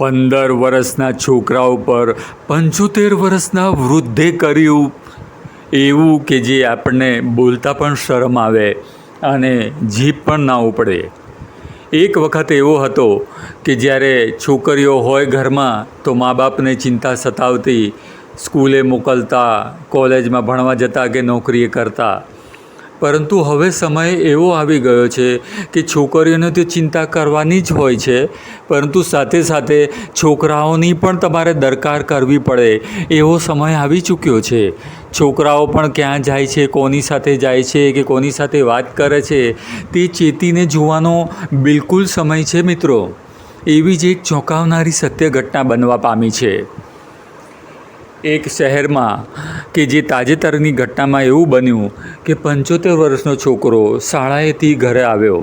પંદર વર્ષના છોકરા ઉપર પંચોતેર વર્ષના વૃદ્ધે કર્યું. એવું કે જે આપણને બોલતા પણ શરમ આવે અને જીભ પણ ના ઉપડે. એક વખત એવો હતો કે જ્યારે છોકરીઓ હોય ઘરમાં તો મા બાપને ચિંતા સતાવતી, સ્કૂલે મોકલતા, કોલેજમાં ભણવા જતા કે નોકરીએ કરતા. પરંતુ હવે સમય એવો આવી ગયો છે કે છોકરીઓને તો ચિંતા કરવાની જ હોય છે. પરંતુ સાથે સાથે છોકરાઓની પણ તમારે દરકાર કરવી પડે. એવો સમય આવી ચૂક્યો છે. છોકરાઓ પણ ક્યાં જાય છે, કોની સાથે જાય છે કે કોની સાથે વાત કરે છે, તે ચેતીને જોવાનો બિલકુલ સમય છે મિત્રો. એવી જ એક ચોંકાવનારી સત્ય ઘટના બનવા પામી છે. એક શહેરમાં કે જે તાજેતરની ઘટનામાં એવું બન્યું કે પંચોતેર વર્ષનો છોકરો શાળાએથી ઘરે આવ્યો.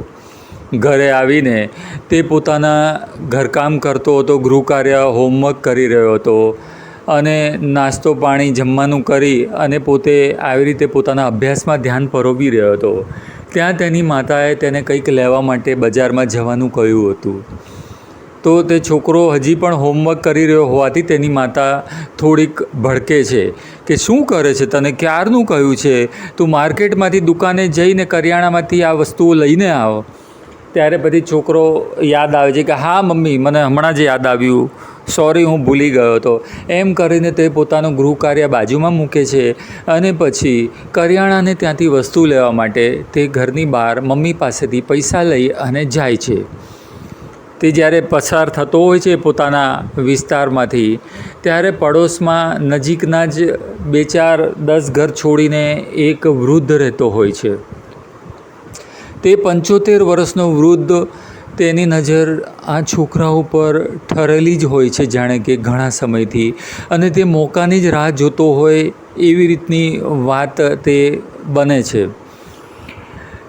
ઘરે આવીને તે પોતાના ઘરકામ કરતો હતો, ગૃહકાર્ય, હોમવર્ક કરી રહ્યો હતો અને નાસ્તો પાણી જમવાનું કરી અને પોતે આવી રીતે પોતાના અભ્યાસમાં ધ્યાન પરોવી રહ્યો હતો. ત્યાં તેની માતાએ તેને કંઈક લેવા માટે બજારમાં જવાનું કહ્યું હતું. તો તે છોકરો હજી પણ હોમવર્ક કરી રહ્યો હોવાથી તેની માતા થોડીક ભડકે છે કે શું કરે છે? તને ક્યારનું કહ્યું છે? તું માર્કેટમાંથી દુકાને જઈને કરિયાણામાંથી આ વસ્તુઓ લઈને આવ. ત્યારે પછી છોકરો યાદ આવે છે કે હા, મમ્મી, મને હમણાં જ યાદ આવ્યું. સોરી હું ભૂલી ગયો હતો. એમ કરીને તે પોતાનું ગૃહ કાર્ય બાજુમાં મૂકે છે અને પછી કરિયાણાને ત્યાંથી વસ્તુ લેવા માટે તે ઘરની બહાર મમ્મી પાસેથી પૈસા લઈ અને જાય છે. તે જ્યારે પસાર થતો હોય છે પોતાના વિસ્તારમાંથી, ત્યારે પડોશમાં નજીકના જ બે ચાર દસ ઘર છોડીને એક વૃદ્ધ રહેતો હોય છે. તે પંચોતેર વર્ષનો વૃદ્ધ તેની નજર આ છોકરા ઉપર ઠરેલી જ હોય છે જાણે કે ઘણા સમયથી અને તે મોકાની જ રાહ જોતો હોય એવી રીતની વાત તે બને છે.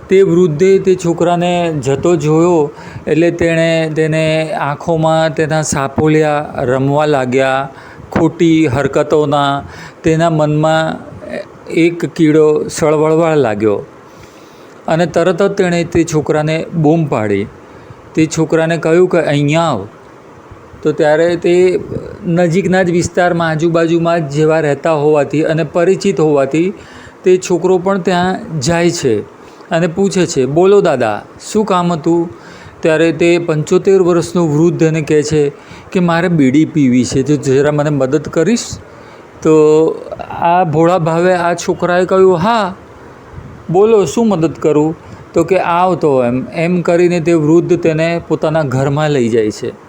તે વૃદ્ધે તે છોકરાને જતો જોયો એટલે તેણે તેને આંખોમાં તેના સાપોલિયા રમવા લાગ્યા, ખોટી હરકતોના, તેના મનમાં એક કીડો સળવળવા લાગ્યો અને તરત જ તેણે તે છોકરાને બૂમ પાડી. તે છોકરાને કહ્યું કે અહીંયા આવ. તો ત્યારે તે નજીકના જ વિસ્તારમાં આજુબાજુમાં જ જેવા રહેતા હોવાથી અને પરિચિત હોવાથી તે છોકરો પણ ત્યાં જાય છે. અને પૂછે છે, બોલો દાદા, શું કામ હતું? ત્યારે તે પંચોતેર વર્ષનો વૃદ્ધ એને કહે છે કે, મારે બીડી પીવી છે તો જરા મને મદદ કરીશ? તો આ ભોળા ભાવે આ છોકરાએ કહ્યું, હા, બોલો, શું મદદ કરું? તો કે, આવતો એમ. એમ કરીને તે વૃદ્ધ તેને પોતાના ઘરમાં લઈ જાય છે.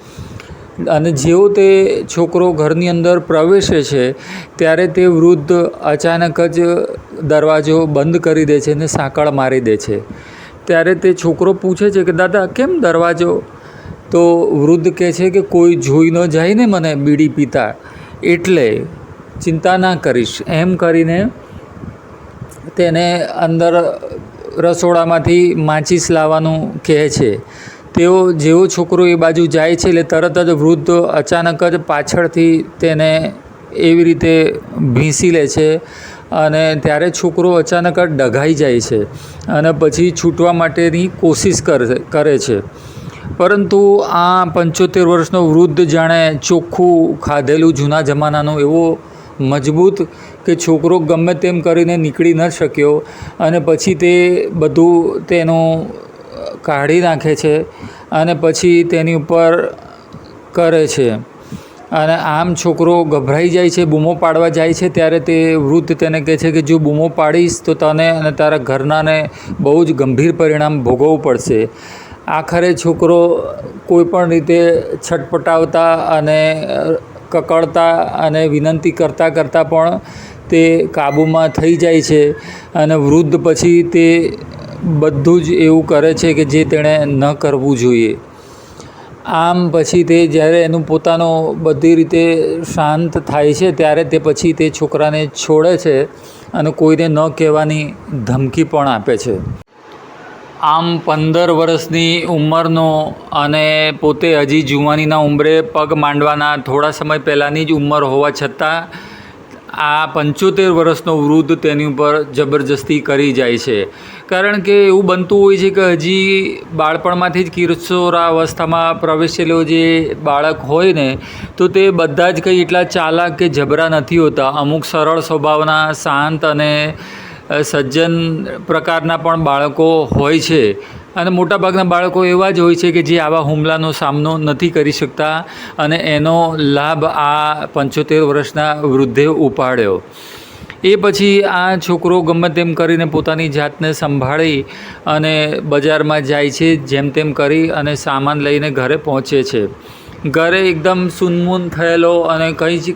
અને જેવો તે છોકરો ઘરની અંદર પ્રવેશે છે, ત્યારે તે વૃદ્ધ અચાનક જ દરવાજો બંધ કરી દે છે અને સાંકળ મારી દે છે. ત્યારે તે છોકરો પૂછે છે કે, દાદા, કેમ દરવાજો? તો વૃદ્ધ કહે છે કે, કોઈ જોઈ ન જાય ને મને બીડી પીતા. એટલે ચિંતા ના કરીશ. એમ કરીને તેને અંદર રસોડામાંથી માચીસ લાવવાનું કહે છે. તેઓ જેવો છોકરો એ બાજુ જાય છે એટલે તરત જ વૃદ્ધ અચાનક જ પાછળથી તેને એવી રીતે ભીંસી લે છે અને ત્યારે છોકરો અચાનક જ ડઘાઈ જાય છે અને પછી છૂટવા માટેની કોશિશ કરે છે. પરંતુ આ પંચોતેર વર્ષનો વૃદ્ધ જાણે ચોખ્ખું ખાધેલું જૂના જમાનાનું એવો મજબૂત કે છોકરો ગમે તેમ કરીને નીકળી ન શક્યો અને પછી તે બધું તેનું કાઢી નાખે છે અને પછી તેની ઉપર કરે છે. અને આમ છોકરો ગભરાઈ જાય છે, બૂમો પાડવા જાય છે, ત્યારે તે વૃદ્ધ તેને કહે છે કે, જો બૂમો પાડીશ તો તને અને તારા ઘરનાને બહુ જ ગંભીર પરિણામ ભોગવવું પડશે. આખરે છોકરો કોઈપણ રીતે છટપટાવતા અને કકડતા અને વિનંતી કરતાં કરતાં પણ તે કાબૂમાં થઈ જાય છે અને વૃદ્ધ પછી તે બધું જ એવું કરે છે કે જે તેણે ન કરવું જોઈએ. આમ પછી તે જ્યારે એનું પોતાનો બધી રીતે શાંત થાય છે, ત્યારે તે પછી તે છોકરાને છોડે છે અને કોઈને ન કહેવાની ધમકી પણ આપે છે. આમ પંદર વર્ષની ઉંમરનો અને પોતે હજી જુવાનીના ઉંમરે પગ માંડવાના થોડા સમય પહેલાંની જ ઉંમર હોવા છતાં આ પંચોતેર વર્ષનો વૃદ્ધ તેની ઉપર જબરજસ્તી કરી જાય છે. કારણ કે એવું બનતું હોય છે કે હજી બાળપણમાંથી જ કિશોરાવસ્થામાં પ્રવેશેલો જે બાળક હોય ને, તો તે બધા જ કંઈ એટલા ચાલાક કે જબરા નથી હોતા. અમુક સરળ સ્વભાવના, શાંત અને સજ્જન પ્રકારના પણ બાળકો હોય છે. અને મોટાભાગના બાળકો એવા જ હોય છે કે જે આવા હુમલાનો સામનો નથી કરી શકતા અને એનો લાભ આ પંચોતેર વર્ષના વૃદ્ધે ઉપાડ્યો. એ પછી આ છોકરો ગમે તેમ કરીને પોતાની જાતને સંભાળી અને બજારમાં જાય છે, જેમ તેમ કરી અને સામાન લઈને ઘરે પહોંચે છે. ઘરે એકદમ સુનમૂન થયેલો અને કંઈ જ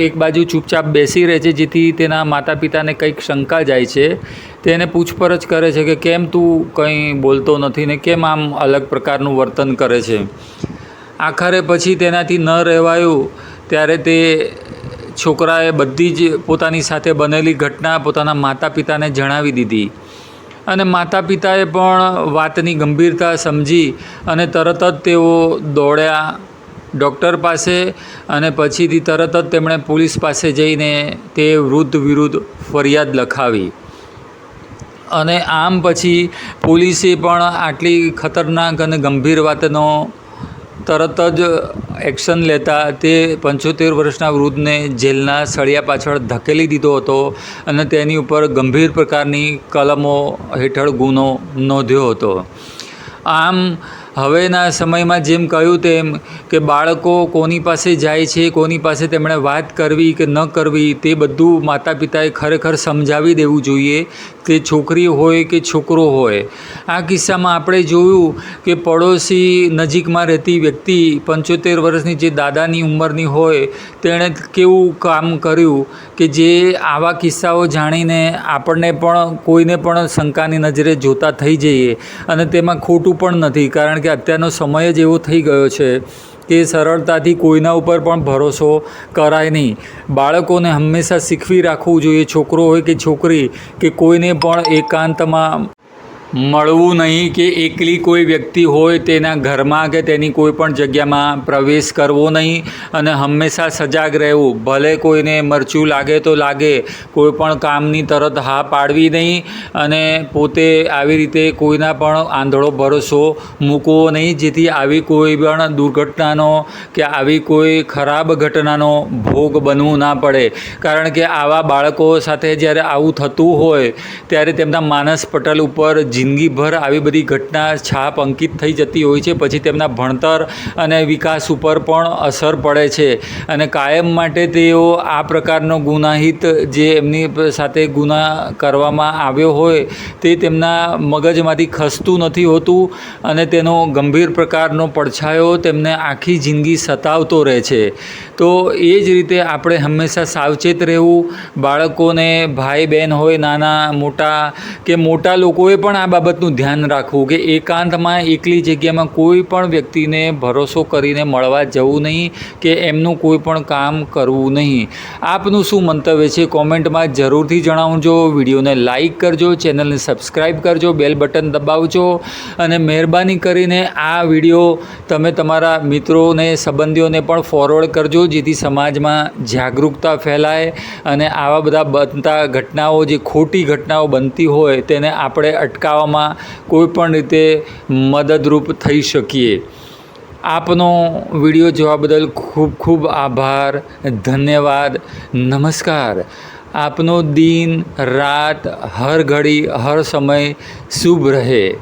એક બાજુ ચૂપચાપ બેસી રહે છે, જેથી તેના માતા પિતાને કંઈક શંકા જાય છે. તેને પૂછપરછ કરે છે કે કેમ તું કંઈ બોલતો નથી ને કેમ આમ અલગ પ્રકારનું વર્તન કરે છે. આખરે પછી તેનાથી ન રહેવાયું, ત્યારે તે છોકરાએ બધી જ પોતાની સાથે બનેલી ઘટના પોતાના માતા પિતાને જણાવી દીધી. અને માતા પિતાએ પણ વાતની ગંભીરતા સમજી અને તરત જ તેઓ દોડ્યા ડૉક્ટર પાસે અને પછીથી તરત જ તેમણે પોલીસ પાસે જઈને તે વૃદ્ધ વિરુદ્ધ ફરિયાદ લખાવી. અને આમ પછી પોલીસે પણ આટલી ખતરનાક અને ગંભીર વાતનો તરત જ એક્શન લેતા તે પંચોતેર વર્ષના વૃદ્ધને જેલના સળિયા પાછળ ધકેલી દીધો હતો અને તેની ઉપર ગંભીર પ્રકારની કલમો હેઠળ ગુનો નોંધ્યો હતો. આમ હવેના સમયમાં જેમ કહ્યું તેમ કે બાળકો કોની પાસે જાય છે, કોની પાસે તેમણે વાત કરવી કે ન કરવી તે બધું માતા પિતાએ ખરેખર સમજાવી દેવું જોઈએ. તે છોકરી હોય કે છોકરો હોય. આ કિસ્સામાં આપણે જોયું કે પડોશી નજીકમાં રહેતી વ્યક્તિ પંચોતેર વર્ષની જે દાદાની ઉંમરની હોય, તેણે કેવું કામ કર્યું કે જે આવા કિસ્સાઓ જાણીને આપણને પણ, કોઈને પણ શંકાની નજરે જોતા થઈ જઈએ. અને તેમાં ખોટું પણ નથી, કારણ કે અત્યારનો સમય જ એવો થઈ ગયો છે કે સરળતાથી કોઈના ઉપર પણ ભરોસો કરાય નહીં. બાળકોને હંમેશા શીખવી રાખવું જોઈએ. છોકરો હોય કે છોકરી કે કોઈને પણ એકાંતમાં મળવું નહીં કે એકલી કોઈ વ્યક્તિ હોય તેના ઘરમાં કે તેની કોઈ પણ જગ્યામાં પ્રવેશ કરવો નહીં અને હંમેશા સજાગ રહેવું. ભલે કોઈને મરચું લાગે તો લાગે, કોઈ પણ કામની તરત હા પાડવી નહીં અને પોતે આવી રીતે કોઈના પણ આંધળો ભરોસો મૂકવો નહીં, જેથી આવી કોઈ પણ દુર્ઘટનાનો કે આવી કોઈ ખરાબ ઘટનાનો ભોગ બનવું ના પડે. કારણ કે આવા બાળકો સાથે જ્યારે આવું થતું હોય, ત્યારે તેમના માનસ પટલ ઉપર જિંદગીભર આવી બધી ઘટના, છાપ અંકિત થઈ જતી હોય છે. પછી તેમના ભણતર અને વિકાસ ઉપર પણ અસર પડે છે. અને કાયમ માટે તેઓ આ પ્રકારનો ગુનાહિત જે એમની સાથે ગુના કરવામાં આવ્યો હોય, તે તેમના મગજમાંથી ખસતું નથી હોતું અને તેનો ગંભીર પ્રકારનો પડછાયો તેમને આખી જિંદગી સતાવતો રહે છે. તો એ જ રીતે આપણે હંમેશા સાવચેત રહેવું. બાળકોને ભાઈ બહેન હોય, નાના, મોટા કે મોટા લોકોએ પણ આ બાબતનું ધ્યાન રાખવું કે એકાંતમાં એકલી જગ્યામાં કોઈ પણ વ્યક્તિને ભરોસો કરીને મળવા જવું નહીં કે એમનું કોઈ પણ કામ કરવું નહીં. આપનું શું મંતવ્ય છે કોમેન્ટમાં જરૂરથી જણાવજો. વિડીયોને લાઇક કરજો, ચેનલને સબસ્ક્રાઈબ કરજો, બેલ બટન દબાવજો અને મહેરબાની કરીને આ વીડિયો તમે તમારા મિત્રોને, સંબંધીઓને પણ ફોરવર્ડ કરજો, જેથી સમાજમાં જાગૃતતા ફેલાય અને આવા બધા બનતા ઘટનાઓ, જે ખોટી ઘટનાઓ બનતી હોય, તેને આપણે અટકાવવામાં કોઈ પણ રીતે મદદરૂપ થઈ શકીએ. આપનો વીડિયો જોવા બદલ ખૂબ ખૂબ આભાર, ધન્યવાદ, નમસ્કાર. આપનો દિન, રાત, હર ઘડી, હર સમય શુભ રહે.